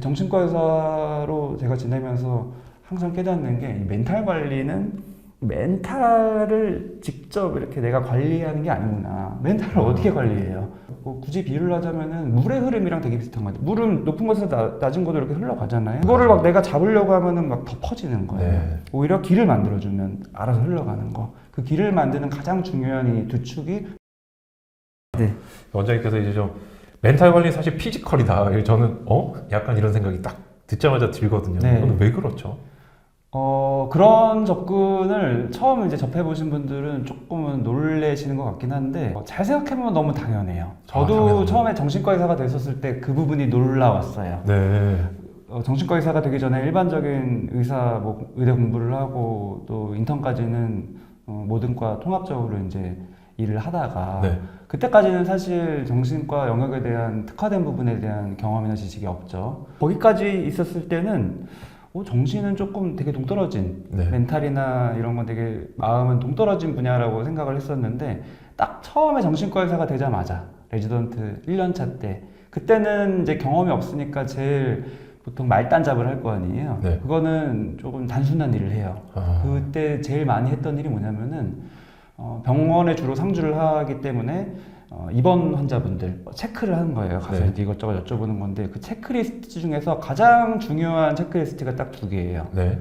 정신과 의사로 제가 지내면서 항상 깨닫는 게이 멘탈 관리는 멘탈을 직접 이렇게 내가 관리하는 게 아니구나. 멘탈을 어떻게 관리해요? 뭐 굳이 비유를 하자면은 물의 흐름이랑 되게 비슷한 것 같아요. 물은 높은 곳에서 나- 낮은 곳으로 이렇게 흘러가잖아요. 그거를 막 내가 잡으려고 하면은 막 더 퍼지는 거예요. 네. 오히려 길을 만들어주면 알아서 흘러가는 거. 그 길을 만드는 가장 중요한 이 두 축이 원장님께서 이제 좀 멘탈 관리 사실 피지컬이다. 저는 어 약간 이런 생각이 딱 듣자마자 들거든요. 네. 이건 왜 그렇죠? 어, 그런 접근을 처음 이제 접해 보신 분들은 조금은 놀래시는 것 같긴 한데, 어, 잘 생각해 보면 너무 당연해요. 저도 아. 처음에 정신과 의사가 됐었을 때 그 부분이 놀라웠어요. 네. 어, 정신과 의사가 되기 전에 일반적인 의사, 뭐, 의대 공부를 하고 또 인턴까지는 어, 모든 과 통합적으로 이제 일을 하다가 네. 그때까지는 사실 정신과 영역에 대한 특화된 부분에 대한 경험이나 지식이 없죠. 거기까지 있었을 때는 어, 정신은 조금 되게 동떨어진 네. 멘탈이나 이런 건 되게 마음은 동떨어진 분야라고 생각을 했었는데 딱 처음에 정신과 의사가 되자마자 레지던트 1년차 때 그때는 이제 경험이 없으니까 제일 보통 말단잡을 할 거 아니에요. 네. 그거는 조금 단순한 일을 해요. 아, 그때 제일 많이 했던 일이 뭐냐면은 어, 병원에 주로 상주를 하기 때문에 어, 입원 환자분들 체크를 하는 거예요. 가서 네. 이제 이것저것 여쭤보는 건데 그 체크리스트 중에서 가장 중요한 체크리스트가 딱 두 개예요. 네.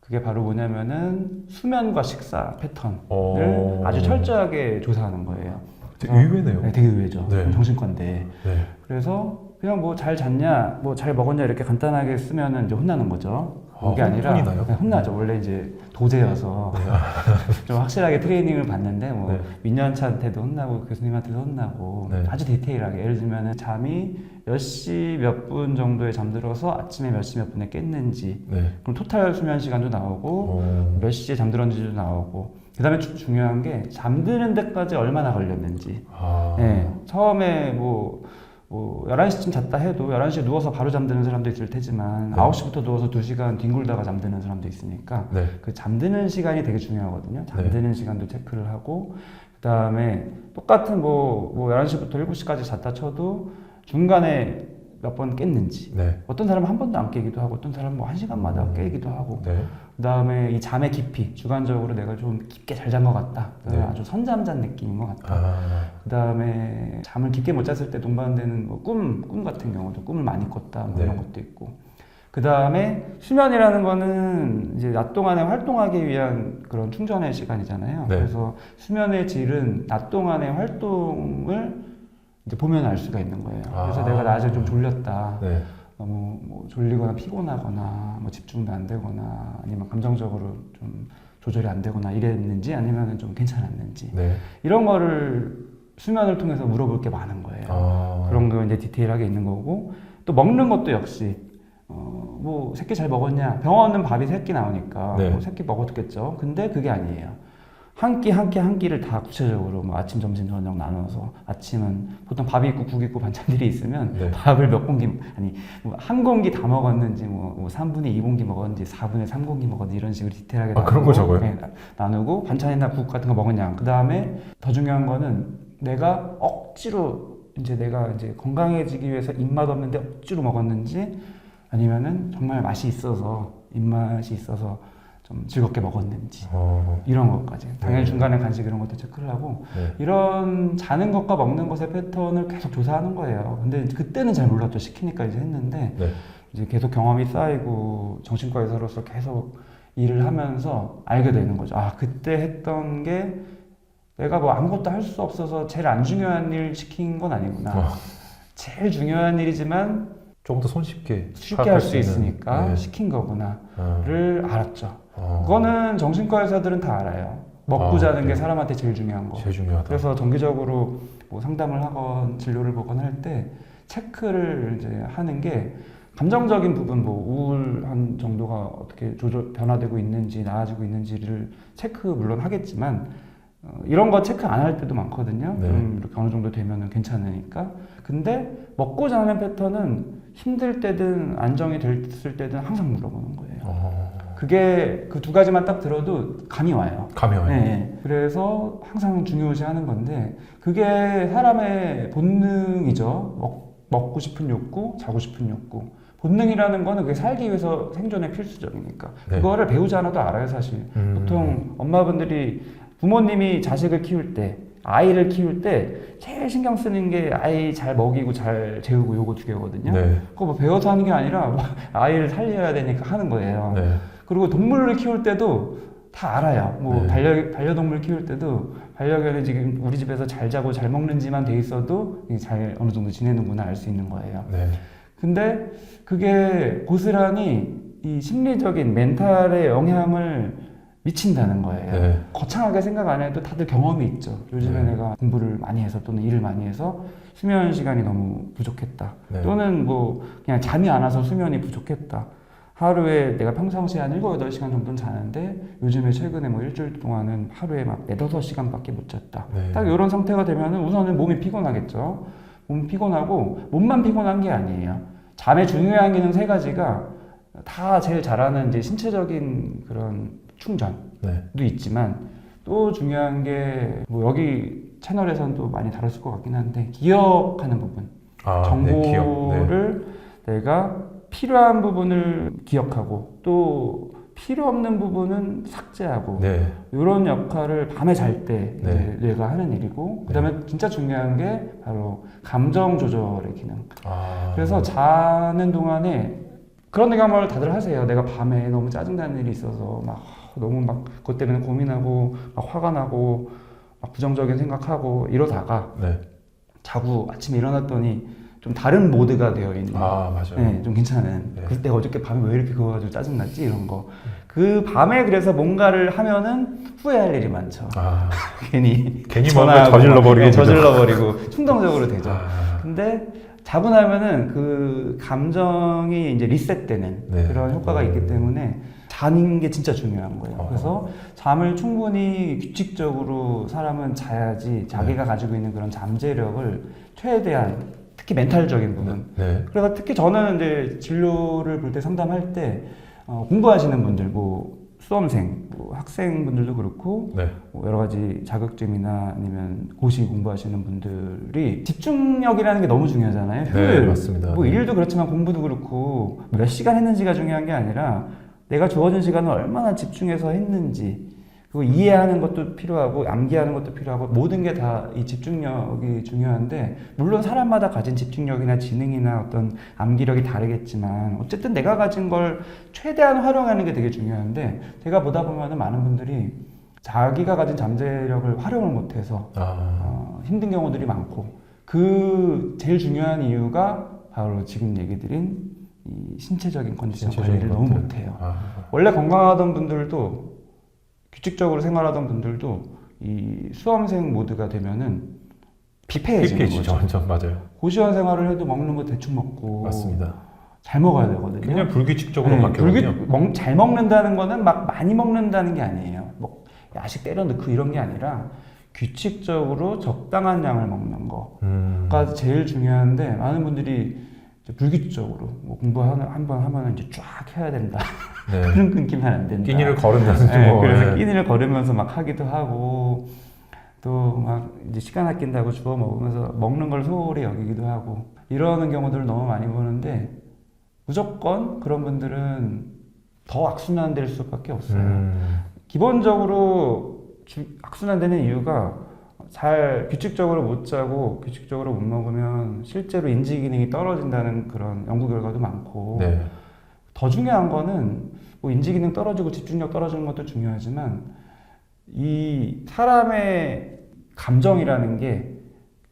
그게 바로 뭐냐면은 수면과 식사 패턴을 어. 아주 철저하게 조사하는 거예요. 되게 의외네요. 네, 되게 의외죠. 네. 정신과인데. 네. 그래서 그냥 뭐 잘 잤냐, 뭐 잘 먹었냐 이렇게 간단하게 쓰면은 이제 혼나는 거죠. 아, 그게 아니라 혼이나요? 네, 혼나죠. 원래 이제 도제여서 네. 좀 확실하게 트레이닝을 받는데 뭐 네. 민년차한테도 혼나고 교수님한테도 혼나고 네. 아주 디테일하게 예를 들면 잠이 몇 시 몇 분 정도에 잠들어서 아침에 몇 시 몇 분에 깼는지 네. 그럼 토탈 수면 시간도 나오고 어. 몇 시에 잠들었는지도 나오고 그 다음에 중요한 게 잠드는 데까지 얼마나 걸렸는지 아. 네, 처음에 뭐, 뭐 11시쯤 잤다 해도 11시에 누워서 바로 잠드는 사람도 있을 테지만 네. 9시부터 누워서 2시간 뒹굴다가 잠드는 사람도 있으니까 네. 그 잠드는 시간이 되게 중요하거든요. 잠드는 시간도 체크를 하고 그다음에 똑같은 뭐, 뭐 11시부터 7시까지 잤다 쳐도 중간에 몇 번 깼는지 네. 어떤 사람은 한 번도 안 깨기도 하고 어떤 사람은 뭐한 시간마다 음. 깨기도 하고 네. 그 다음에 이 잠의 깊이 주관적으로 내가 좀 깊게 잘 잔 것 같다. 네. 아주 선잠 잔 느낌인 것 같다. 아. 그 다음에 잠을 깊게 못 잤을 때 동반되는 뭐 꿈, 꿈 같은 경우도 꿈을 많이 꿨다 뭐 네. 이런 것도 있고 그 다음에 수면이라는 거는 이제 낮 동안에 활동하기 위한 그런 충전의 시간이잖아요. 네. 그래서 수면의 질은 낮 동안의 활동을 이제 보면 알 수가 있는 거예요. 그래서 아. 내가 낮에 좀 졸렸다. 네. 너무 뭐 졸리거나 피곤하거나 뭐 집중도 안 되거나 아니면 감정적으로 좀 조절이 안 되거나 이랬는지 아니면 좀 괜찮았는지 네. 이런 거를 수면을 통해서 물어볼 게 많은 거예요. 아. 그런 거 이제 디테일하게 있는 거고 또 먹는 것도 역시 어, 뭐 새끼 잘 먹었냐 병원은 밥이 세끼 나오니까 네. 뭐 새끼 먹었겠죠. 근데 그게 아니에요. 한 끼 한 끼 한 끼를 다 구체적으로 뭐 아침 점심 저녁 나눠서 아침은 보통 밥이 있고 국 있고 반찬들이 있으면 네. 밥을 몇 공기 아니 뭐한 공기 다 먹었는지 뭐, 뭐 3분의 2공기 먹었는지 4분의 3공기 먹었는지 이런 식으로 디테일하게 아, 그런 거 적어요? 네, 나- 나누고 반찬이나 국 같은 거 먹었냐 그 다음에 더 중요한 거는 내가 억지로 이제 내가 이제 건강해지기 위해서 입맛 없는데 억지로 먹었는지 아니면은 정말 맛이 있어서 입맛이 있어서 좀 즐겁게 먹었는지 어. 이런 것까지 당연히 네. 중간에 간식 이런 것도 체크를 하고 네. 이런 자는 것과 먹는 것의 패턴을 계속 조사하는 거예요. 근데 그때는 잘 몰랐죠. 시키니까 이제 했는데 네. 이제 계속 경험이 쌓이고 정신과 의사로서 계속 일을 하면서 알게 되는 거죠. 아 그때 했던 게 내가 뭐 아무것도 할 수 없어서 제일 안 중요한 일 시킨 건 아니구나. 어. 제일 중요한 일이지만 조금 더 손쉽게 쉽게 할 수. 있으니까 네. 시킨 거구나를 아. 알았죠. 어. 그거는 정신과 의사들은 다 알아요. 먹고 아, 자는 게 네. 사람한테 제일 중요한 거. 제일 중요하다. 그래서 정기적으로 뭐 상담을 하건 진료를 보건 할 때 체크를 이제 하는 게 감정적인 부분 뭐 우울한 정도가 어떻게 조절 변화되고 있는지 나아지고 있는지를 체크 물론 하겠지만 어, 이런 거 체크 안 할 때도 많거든요. 네. 좀 이렇게 어느 정도 되면은 괜찮으니까. 근데 먹고 자는 패턴은 힘들 때든 안정이 됐을 때든 항상 물어보는 거예요. 어. 그게 그 두 가지만 딱 들어도 감이 와요. 감이 와요. 네. 그래서 항상 중요시 하는 건데 그게 사람의 본능이죠. 먹, 먹고 싶은 욕구, 자고 싶은 욕구. 본능이라는 거는 그게 살기 위해서 생존에 필수적이니까 네. 그거를 배우지 않아도 알아요 사실. 음. 보통 엄마분들이 부모님이 자식을 키울 때 아이를 키울 때 제일 신경 쓰는 게 아이 잘 먹이고 잘 재우고 요거 두 개거든요. 네. 그거 뭐 배워서 하는 게 아니라 뭐 아이를 살려야 되니까 하는 거예요. 네. 그리고 동물을 키울 때도 다 알아요. 뭐 네. 반려 반려동물 키울 때도 반려견이 지금 우리 집에서 잘 자고 잘 먹는지만 돼 있어도 잘 어느 정도 지내는구나 알 수 있는 거예요. 네. 근데 그게 고스란히 이 심리적인 멘탈에 영향을 미친다는 거예요. 네. 거창하게 생각 안 해도 다들 경험이 있죠. 요즘에 네. 내가 공부를 많이 해서 또는 일을 많이 해서 수면 시간이 너무 부족했다. 네. 또는 뭐 그냥 잠이 안 와서 수면이 부족했다. 하루에 내가 평상시에 한 7, 8시간 정도는 자는데 요즘에 최근에 뭐 일주일 동안은 하루에 막 4, 5시간밖에 못 잤다. 네. 딱 이런 상태가 되면은 우선은 몸이 피곤하겠죠. 몸 피곤하고 몸만 피곤한 게 아니에요. 잠의 중요한 기능 세 가지가 다 제일 잘하는 이제 신체적인 그런 충전도 네. 있지만 또 중요한 게 뭐 여기 채널에서는 또 많이 다뤘을 것 같긴 한데 기억하는 부분. 아, 네, 기억. 네. 정보를 내가 필요한 부분을 기억하고 또 필요 없는 부분은 삭제하고 네. 이런 역할을 밤에 잘때 네. 뇌가 하는 일이고 그다음에 진짜 중요한 게 바로 감정 조절의 기능. 아. 그래서 자는 동안에 그런 경험을 다들 하세요. 내가 밤에 너무 짜증나는 일이 있어서 막 너무 막 그것 때문에 고민하고 막 화가 나고 막 부정적인 생각하고 이러다가 네. 자고 아침에 일어났더니 좀 다른 모드가 되어 있는. 아, 맞아요. 네, 좀 괜찮은. 네. 그때 어저께 밤에 왜 이렇게 그거 가지고 짜증났지 이런 거. 그 밤에 그래서 뭔가를 하면은 후회할 일이 많죠. 아. 괜히 괜히 뭔가 저질러 버리고 네, 저질러 버리고 충동적으로 되죠. 아. 근데 자고 나면은 그 감정이 이제 리셋되는 네. 그런 효과가 있기 때문에 자는 게 진짜 중요한 거예요. 어. 그래서 잠을 충분히 규칙적으로 사람은 자야지 자기가 가지고 있는 그런 잠재력을 최대한 특히 멘탈적인 부분. 네. 그래서 특히 저는 이제 진료를 볼 때 상담할 때 어, 공부하시는 분들, 뭐 수험생, 뭐 학생분들도 그렇고 네. 뭐 여러 가지 자격증이나 아니면 고시 공부하시는 분들이 집중력이라는 게 너무 중요하잖아요. 네, 효율. 맞습니다. 뭐 네. 일도 그렇지만 공부도 그렇고 몇 시간 했는지가 중요한 게 아니라 내가 주어진 시간을 얼마나 집중해서 했는지 그리고 이해하는 것도 필요하고 암기하는 것도 필요하고 모든 게 다 이 집중력이 중요한데 물론 사람마다 가진 집중력이나 지능이나 어떤 암기력이 다르겠지만 어쨌든 내가 가진 걸 최대한 활용하는 게 되게 중요한데 제가 보다 보면은 많은 분들이 자기가 가진 잠재력을 활용을 못해서 아. 어, 힘든 경우들이 많고 그 제일 중요한 이유가 바로 지금 얘기 드린 이 신체적인 컨디션 신체적인 관리를 너무. 못해요. 아. 원래 건강하던 분들도 규칙적으로 생활하던 분들도 이 수험생 모드가 되면은 피폐해지는 피폐해지죠. 거죠. 완전 맞아요. 고시원 생활을 해도 먹는 거 대충 먹고 맞습니다. 잘 먹어야 되거든요. 굉장히 불규칙적으로 네, 바뀌거든요. 불규- 먹- 잘 먹는다는 거는 막 많이 먹는다는 게 아니에요. 뭐 야식 때려 넣고 이런 게 아니라 규칙적으로 적당한 양을 먹는 거. 음. 가 제일 중요한데 많은 분들이 불규칙적으로 뭐 공부 한 번 하면 이제 쫙 해야 된다 네. 그런 끊기면 안 된다. 끼니를 거른다는 네, 뭐. 그래서 네. 끼니를 걸으면서 막 하기도 하고 또 막 이제 시간 아낀다고 주워 먹으면서 먹는 걸 소홀히 여기기도 하고 이러는 경우들을 너무 많이 보는데 무조건 그런 분들은 더 악순환 될 수밖에 없어요. 음. 기본적으로 주- 악순환 되는 이유가 잘 규칙적으로 못 자고 규칙적으로 못 먹으면 실제로 인지 기능이 떨어진다는 그런 연구 결과도 많고 네. 더 중요한 거는 뭐 인지 기능 떨어지고 집중력 떨어지는 것도 중요하지만 이 사람의 감정이라는 게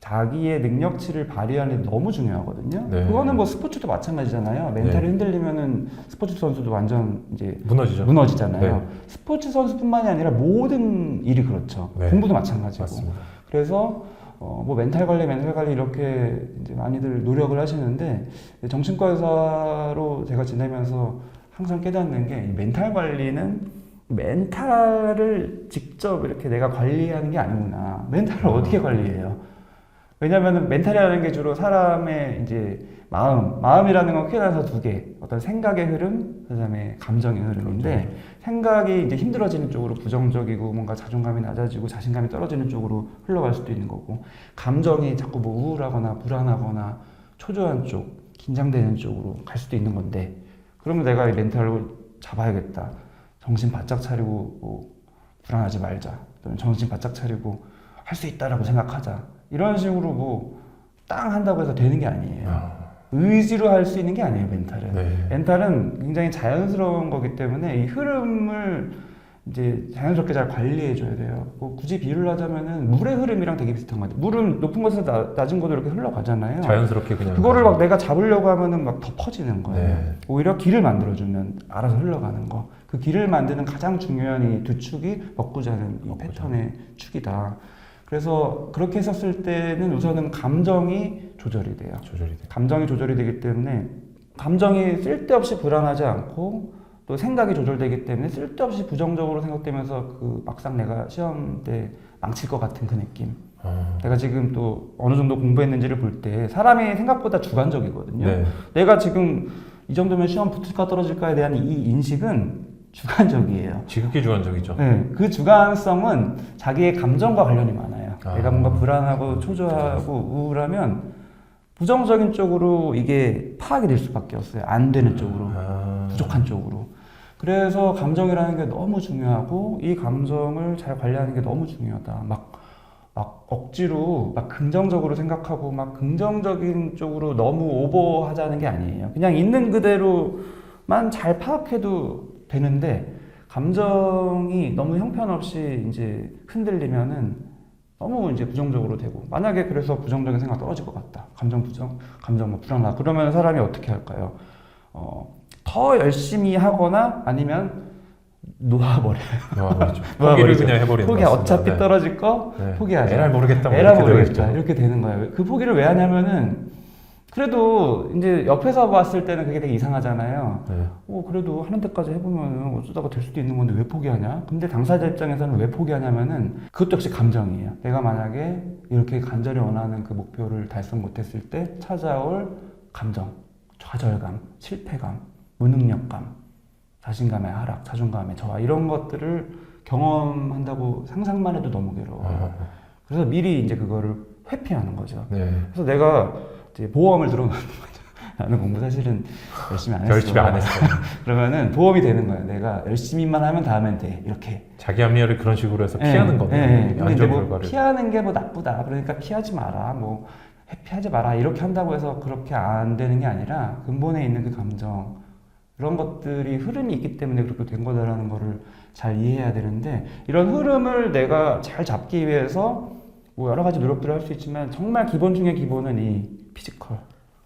자기의 능력치를 발휘하는 데 너무 중요하거든요. 네. 그거는 뭐 스포츠도 마찬가지잖아요. 멘탈이 흔들리면은 스포츠 선수도 완전 이제 무너지죠. 무너지잖아요. 네. 스포츠 선수뿐만이 아니라 모든 일이 그렇죠. 네. 공부도 마찬가지고. 맞습니다. 그래서 어, 뭐 멘탈 관리, 멘탈 관리 이렇게 이제 많이들 노력을 하시는데 정신과 의사로 제가 지내면서 항상 깨닫는 게이 멘탈 관리는 멘탈을 직접 이렇게 내가 관리하는 게 아니구나. 멘탈을 어떻게 관리해요? 왜냐하면 멘탈이라는 게 주로 사람의 이제 마음, 마음이라는 건 크게 나서 두 개. 어떤 생각의 흐름, 그 다음에 감정의 흐름인데 생각이 이제 힘들어지는 쪽으로 부정적이고 뭔가 자존감이 낮아지고 자신감이 떨어지는 쪽으로 흘러갈 수도 있는 거고 감정이 자꾸 뭐 우울하거나 불안하거나 초조한 쪽 긴장되는 쪽으로 갈 수도 있는 건데 그러면 내가 이 멘탈을 잡아야겠다. 정신 바짝 차리고 뭐 불안하지 말자. 또는 정신 바짝 차리고 할 수 있다라고 생각하자. 이런 식으로 뭐 땅 한다고 해서 되는 게 아니에요. 아, 의지로 할 수 있는 게 아니에요, 멘탈은. 네. 멘탈은 굉장히 자연스러운 거기 때문에 이 흐름을 이제 자연스럽게 잘 관리해 줘야 돼요. 뭐 굳이 비유를 하자면은 물의 흐름이랑 되게 비슷한 것 같아요. 물은 높은 곳에서 나- 낮은 곳으로 이렇게 흘러가잖아요. 자연스럽게 그냥 그거를 막 내가 잡으려고 하면은 막 더 퍼지는 거예요. 네. 오히려 길을 만들어주면 알아서 흘러가는 거. 그 길을 만드는 가장 중요한 이 두 축이 먹고 자는 이 먹고 패턴의 축이다. 그래서 그렇게 했었을 때는 우선은 감정이 조절이 돼요. 조절이 돼. 감정이 조절이 되기 때문에 감정이 쓸데없이 불안하지 않고 또 생각이 조절되기 때문에 쓸데없이 부정적으로 생각되면서 그 막상 내가 시험 때 망칠 것 같은 그 느낌. 아, 내가 지금 또 어느 정도 공부했는지를 볼 때 사람이 생각보다 주관적이거든요. 네. 내가 지금 이 정도면 시험 붙을까 떨어질까에 대한 이 인식은 주관적이에요. 지극히 주관적이죠. 네, 그 주관성은 자기의 감정과 관련이 많아요. 아. 내가 뭔가 불안하고 초조하고 우울하면 부정적인 쪽으로 이게 파악이 될 수밖에 없어요. 안 되는 쪽으로, 아, 부족한 쪽으로. 그래서 감정이라는 게 너무 중요하고 이 감정을 잘 관리하는 게 너무 중요하다. 막, 막 억지로 막 긍정적으로 생각하고 막 긍정적인 쪽으로 너무 오버하자는 게 아니에요. 그냥 있는 그대로만 잘 파악해도 되는데 감정이 너무 형편없이 이제 흔들리면은 너무 이제 부정적으로 되고 만약에 그래서 부정적인 생각 떨어질 것 같다 감정 부정 감정 뭐 불안하다 그러면 사람이 어떻게 할까요 어, 더 열심히 하거나 아니면 놓아버려요 놓아버리죠. 포기를 그냥 해버리는 포기 것 어차피 같습니다. 떨어질 거 네. 네. 포기하자 에라 모르겠다. 뭐 에라 이렇게 모르겠다. 이렇게 되는 거예요 그 포기를 왜 하냐면은 그래도 이제 옆에서 봤을 때는 그게 되게 이상하잖아요 네. 어, 그래도 하는 데까지 해보면 어쩌다가 될 수도 있는 건데 왜 포기하냐? 근데 당사자 입장에서는 왜 포기하냐면은 그것도 역시 감정이에요. 내가 만약에 이렇게 간절히 원하는 그 목표를 달성 못했을 때 찾아올 감정, 좌절감, 실패감, 무능력감, 자신감의 하락, 자존감의 저하 이런 것들을 경험한다고 상상만 해도 너무 괴로워요. 아, 그래서 미리 이제 그거를 회피하는 거죠. 네. 그래서 내가 보험을 들어놓는 거죠. 나는 공부 사실은 열심히 안 했어. 열심히 안 했어요. 그러면은 보험이 되는 거예요. 내가 열심히만 하면 다음엔 돼. 이렇게. 자기 합리화를 그런 식으로 해서 피하는 예, 거네요. 예, 예. 근데 뭐 결과를. 피하는 게 뭐 나쁘다. 그러니까 피하지 마라. 뭐 회피하지 마라. 이렇게 한다고 해서 그렇게 안 되는 게 아니라 근본에 있는 그 감정 이런 것들이 흐름이 있기 때문에 그렇게 된 거다라는 거를 잘 이해해야 되는데 이런 흐름을 내가 잘 잡기 위해서 뭐 여러 가지 노력들을 할 수 있지만 정말 기본 중에 기본은 이 피지컬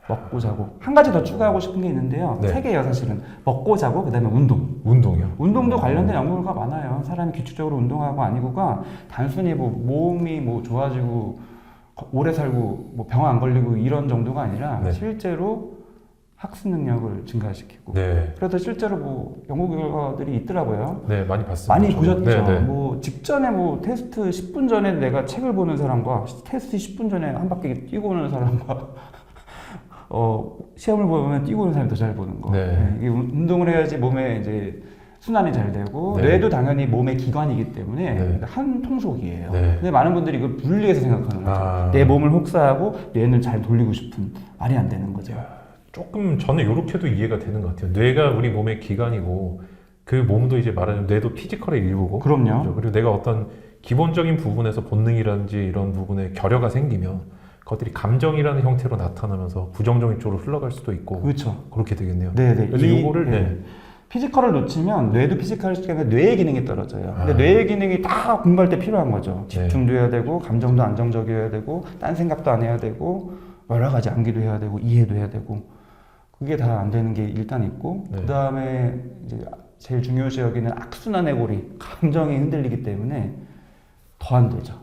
먹고 자고 한 가지 더 추가하고 싶은 게 있는데요 네. 세 개예요 사실은 먹고 자고 그 다음에 운동 운동이요. 운동도 관련된 연구가 많아요. 사람이 규칙적으로 운동하고 아니고가 단순히 뭐 몸이 뭐 좋아지고 거- 오래 살고 뭐 병 안 걸리고 이런 정도가 아니라 네. 실제로 학습 능력을 증가시키고 네. 그래서 실제로 뭐 연구 결과들이 있더라고요. 네, 많이 봤습니다. 많이. 보셨죠? 네, 네. 뭐 직전에 뭐 테스트 10분 전에 내가 책을 보는 사람과 테스트 10분 전에 한 바퀴 뛰고 오는 사람과 어, 시험을 보면 뛰고 오는 사람이 더 잘 보는 거. 네. 이게 운- 운동을 해야지 몸에 이제 순환이 잘 되고 네. 뇌도 당연히 몸의 기관이기 때문에 네. 한 통속이에요. 네. 근데 많은 분들이 이걸 분리해서 생각하는 거죠. 아. 내 몸을 혹사하고 뇌는 잘 돌리고 싶은 말이 안 되는 거죠. 조금 저는 이렇게도 이해가 되는 것 같아요. 뇌가 우리 몸의 기관이고 그 몸도 이제 말하자면 뇌도 피지컬의 일부고 그럼요. 그죠? 그리고 내가 어떤 기본적인 부분에서 본능이라든지 이런 부분에 결여가 생기면 그것들이 감정이라는 형태로 나타나면서 부정적인 쪽으로 흘러갈 수도 있고 그렇죠. 그렇게 되겠네요. 네, 네. 그래서 이- 요거를 네. 피지컬을 놓치면 뇌도 피지컬 시간에 뇌의 기능이 떨어져요. 근데 아. 뇌의 기능이 다 공부할 때 필요한 거죠. 네. 집중도 해야 되고 감정도 안정적이어야 되고 딴 생각도 안 해야 되고 여러 가지 암기도 해야 되고 이해도 해야 되고 그게 다 안 되는 게 일단 있고 네. 그 다음에 이제 제일 중요시 여기는 악순환의 고리 감정이 흔들리기 때문에 더 안 되죠.